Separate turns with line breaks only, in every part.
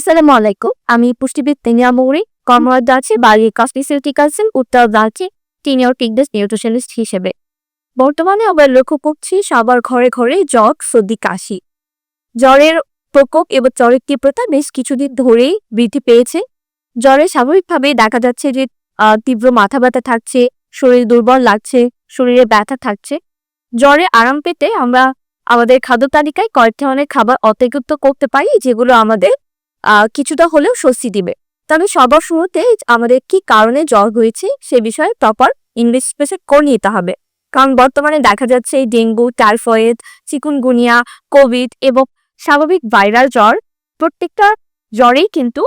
আসসালামু আলাইকুম, আমি পুষ্টিবিদ তেনিয়া মৌরি কর্মরত আছি বাড়ি কসমেটিক্যালসের উত্তর দাঁড়ছি সিনিয়র ফিটনেস নিউট্রিশনিস্ট হিসেবে। বর্তমানে আমরা লক্ষ্য করছি সবার ঘরে ঘরে জ্বর, সর্দি, কাশি। জ্বরের প্রকোপ এবং জ্বরের তীব্রতা বেশ কিছুদিন ধরেই বৃদ্ধি পেয়েছে। জ্বরে স্বাভাবিকভাবেই দেখা যাচ্ছে যে তীব্র মাথা ব্যথা থাকছে, শরীর দুর্বল লাগছে, শরীরে ব্যথা থাকছে। জ্বরে আরাম পেতে আমরা আমাদের খাদ্য তালিকায় কয়েক ধরনের খাবার অন্তর্ভুক্ত করতে পারি, যেগুলো আমাদের কিছুটা হলেও স্বস্তি দিবে। তবে সবার শুরুতে আমাদের কি কারণে জ্বর হয়েছে সে বিষয়ে প্রপার ইনভেস্টিগেশন করে নিতে হবে। কারণ বর্তমানে দেখা যাচ্ছে এই ডেঙ্গু, টাইফয়েড, চিকুনগুনিয়া, কোভিড এবং স্বাভাবিক ভাইরাল জ্বর প্রত্যেকটা জ্বরেই কিন্তু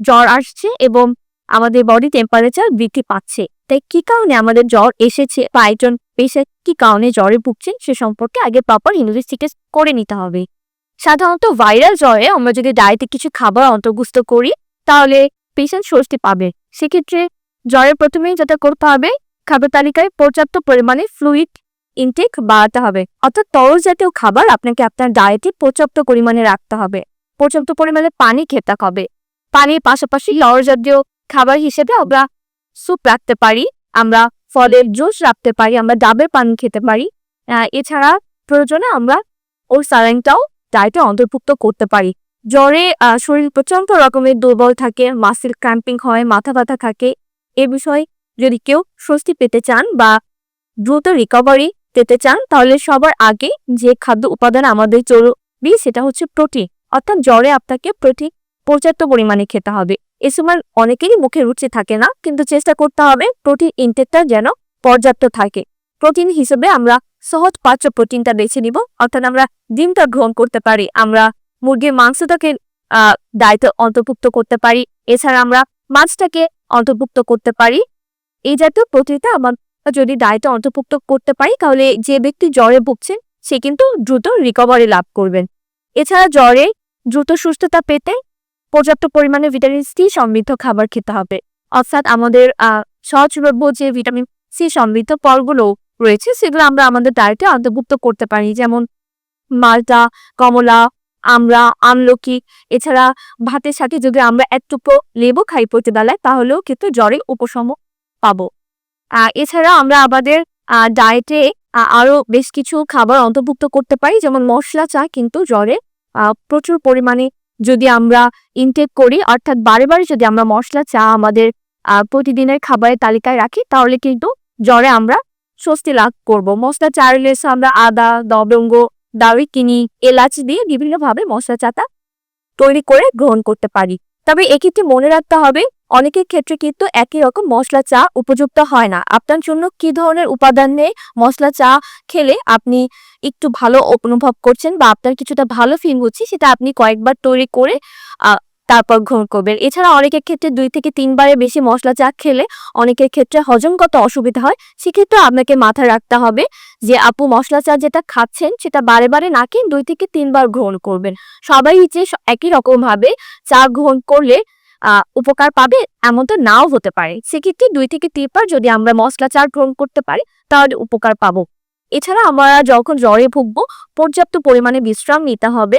জ্বর আসছে এবং আমাদের বডি টেম্পারেচার বৃদ্ধি পাচ্ছে। তাই কি কারণে আমাদের জ্বর এসেছে বা একজন পেশেন্ট কি কারণে জ্বরে ভুগছেন সে সম্পর্কে আগে প্রপার ইনভেস্টিগেশন করে নিতে হবে। সাধারণত ভাইরাল জ্বরে আমরা যদি ডায়েটে কিছু খাবার অন্তর্ভুক্ত করি, তাহলে পেশেন্ট স্বস্তি পাবে। সেক্ষেত্রে জ্বরের প্রথমেই যেটা করতে হবে, খাবার তালিকায় পর্যাপ্ত পরিমাণে ফ্লুইড ইনটেক বাড়াতে হবে। অর্থাৎ তরল জাতীয় খাবার আপনাকে আপনার ডায়েটে পর্যাপ্ত পরিমাণে রাখতে হবে। পর্যাপ্ত পরিমাণে পানি খেতে হবে। পানির পাশাপাশি লড় জাতীয় খাবার হিসেবে আমরা স্যুপ রাখতে পারি, আমরা ফলের জুস রাখতে পারি, আমরা ডাবের পানি খেতে পারি। এছাড়া প্রয়োজনে আমরা ওর স্যালাইনটাও ডায়েটে অন্তর্ভুক্ত করতে পারি। জ্বরে শরীর প্রচণ্ড রকমের দুর্বল থাকে মাসেল ক্র্যাম্পিং হয়, মাথা ব্যথা থাকে। এ বিষয়ে যদি কেউ স্বস্তি পেতে চান বা দ্রুত রিকভারি পেতে চান, তাহলে সবার আগে যে খাদ্য উপাদান আমাদের জরুরি সেটা হচ্ছে প্রোটিন অর্থাৎ জ্বরে আপনাকে প্রোটিন পর্যাপ্ত পরিমাণে খেতে হবে। এ সময় অনেকেরই মুখে রুচি থাকে না, কিন্তু চেষ্টা করতে হবে প্রোটিন ইনটেকটা যেন পর্যাপ্ত থাকে। প্রোটিন হিসেবে আমরা সহজ পাচ্য প্রোটিনটা বেছে নিব। অর্থাৎ আমরা ডিমটা গ্রহণ করতে পারি, আমরা মুরগির মাংসটাকে ডায়েটে অন্তর্ভুক্ত করতে পারি, এছাড়া আমরা মাছটাকে অন্তর্ভুক্ত করতে পারি। এই জাতীয় প্রোটিনটা আমার যদি ডায়েটে অন্তর্ভুক্ত করতে পারি, তাহলে যে ব্যক্তি জ্বরে ভুগছেন, সে কিন্তু দ্রুত রিকভারি লাভ করবেন। এছাড়া জ্বরে দ্রুত সুস্থতা পেতে পর্যাপ্ত পরিমাণে ভিটামিন সি সমৃদ্ধ খাবার খেতে হবে। অর্থাৎ আমাদের আহ সহজলভ্য যে ভিটামিন সি সমৃদ্ধ ফলগুলো রয়েছে সেগুলো আমরা আমাদের ডায়েটে অন্তর্ভুক্ত করতে পারি। যেমন মালটা কমলা আমরা আমলকি এছাড়া ভাতের সাথে যদি আমরা এক টুকরো লেবু খাই প্রতিবেলায় তাহলেও কিন্তু জ্বরে উপশম পাবো। এছাড়া আমরা আমাদের ডায়েটে আহ, আরও বেশ কিছু খাবার অন্তর্ভুক্ত করতে পারি। যেমন মশলা চা কিন্তু জ্বরে প্রচুর পরিমাণে যদি আমরা ইনটেক করি অর্থাৎ বারে বারে যদি আমরা মশলা চা আমাদের প্রতিদিনের খাবারের তালিকায় রাখি তাহলে কিন্তু জ্বরে আমরা স্বস্তি লাভ করব। মশলা চায়ের লেসে আমরা আদা, লবঙ্গ, দারুচিনি, এলাচ দিয়ে বিভিন্নভাবে মশলা চাটা তৈরি করে গ্রহণ করতে পারি। তবে এক্ষেত্রে মনে রাখতে হবে, অনেকের ক্ষেত্রে কিন্তু একই রকম মশলা চা উপযুক্ত হয় না। আপনার জন্য কি ধরনের উপাদান নিয়ে মশলা চা খেলে আপনি একটু ভালো অনুভব করছেন বা আপনার কিছুটা ভালো ফিল হচ্ছে, সেটা আপনি কয়েকবার তৈরি করে তারপর গ্রহণ করবেন। এছাড়া অনেকের ক্ষেত্রে দুই থেকে তিনবারের বেশি মশলা চা খেলে অনেকের ক্ষেত্রে হজমগত অসুবিধা হয়। সেক্ষেত্রে আপনাকে মাথায় রাখতে হবে যে, আপু মশলা চা যেটা খাচ্ছেন সেটা বারে বারে না খেয়ে দুই থেকে তিনবার গ্রহণ করবেন। সবাই যে একই রকম ভাবে চা গ্রহণ করলে উপকার পাবে এমন তো নাও হতে পারে। সেক্ষেত্রে দুই থেকে তিনবার যদি আমরা মশলা চা গ্রহণ করতে পারি, তাহলে উপকার পাবো। এছাড়া আমরা যখন জ্বরে ভুগবো, পর্যাপ্ত পরিমাণে বিশ্রাম নিতে হবে।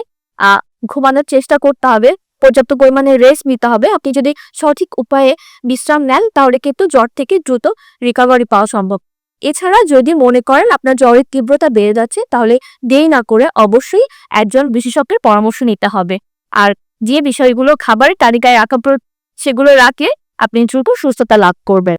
ঘুমানোর চেষ্টা করতে হবে। পর্যাপ্ত পরিমাণে রেস্ট নিতে হবে। আপনি যদি সঠিক উপায়ে বিশ্রাম নেন, তাহলে কিন্তু জ্বর থেকে দ্রুত রিকভারি পাওয়া সম্ভব। এছাড়া যদি মনে করেন আপনার জ্বরের তীব্রতা বেড়ে যাচ্ছে, তাহলে দেরি না করে অবশ্যই একজন বিশেষজ্ঞের পরামর্শ নিতে হবে। আর যে বিষয়গুলো খাবারের তালিকায় রাখা সেগুলো রাখে আপনি দ্রুত সুস্থতা লাভ করবেন।